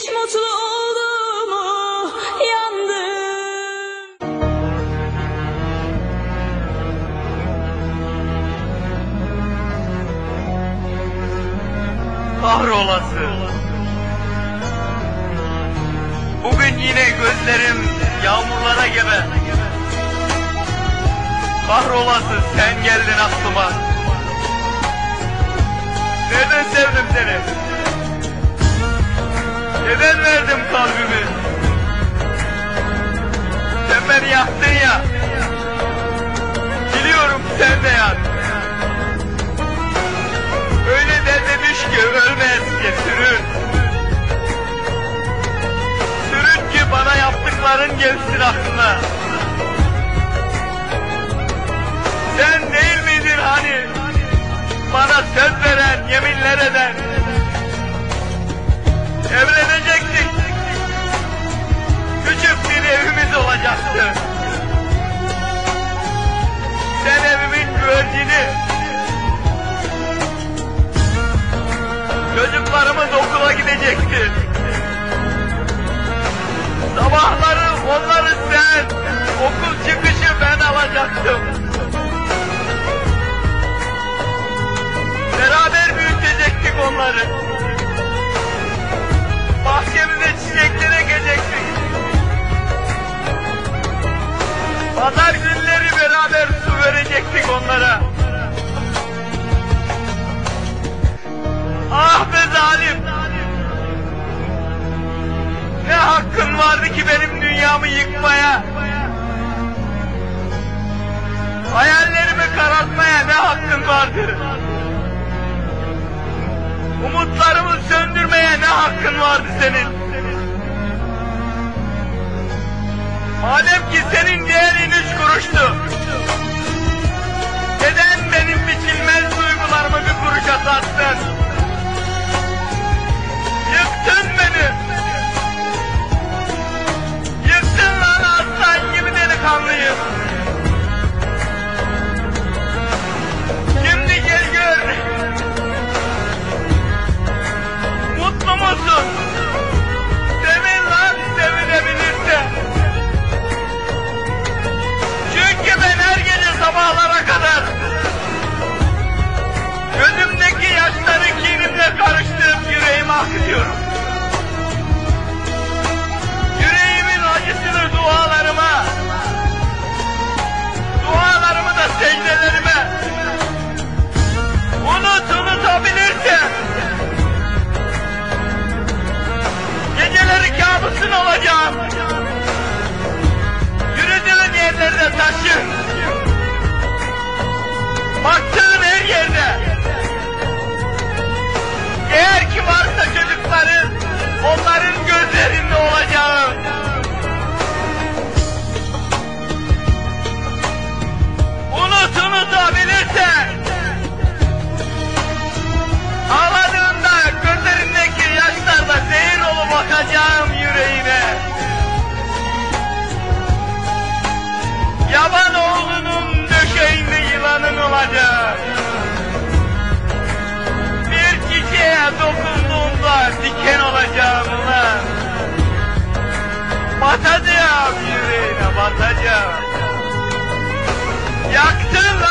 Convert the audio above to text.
Hiç mutlu oldum mu? Yandım. Kahrolası. Bugün yine gözlerim yağmurlara gebe. Kahrolası sen geldin aklıma. Neden sevdim seni? Neden verdim kalbimi? Sen beni yaktın ya. Biliyorum sen de yak. Öyle derlemiş ki ölmez ki sürün. Sürün ki bana yaptıkların gelsin aklına. Gidecekti. Sabahları onları sen, okul çıkışı ben alacaktım. Beraber büyütecektik onları. Bahçemize çiçekler ekecektik. Dünyamı yıkmaya? Hayallerimi karartmaya ne hakkın vardı? Umutlarımı söndürmeye ne hakkın vardı senin? Madem ki senin değerin üç kuruştu. Onların Batacağım yüreğine batacağım. Yaktın lan.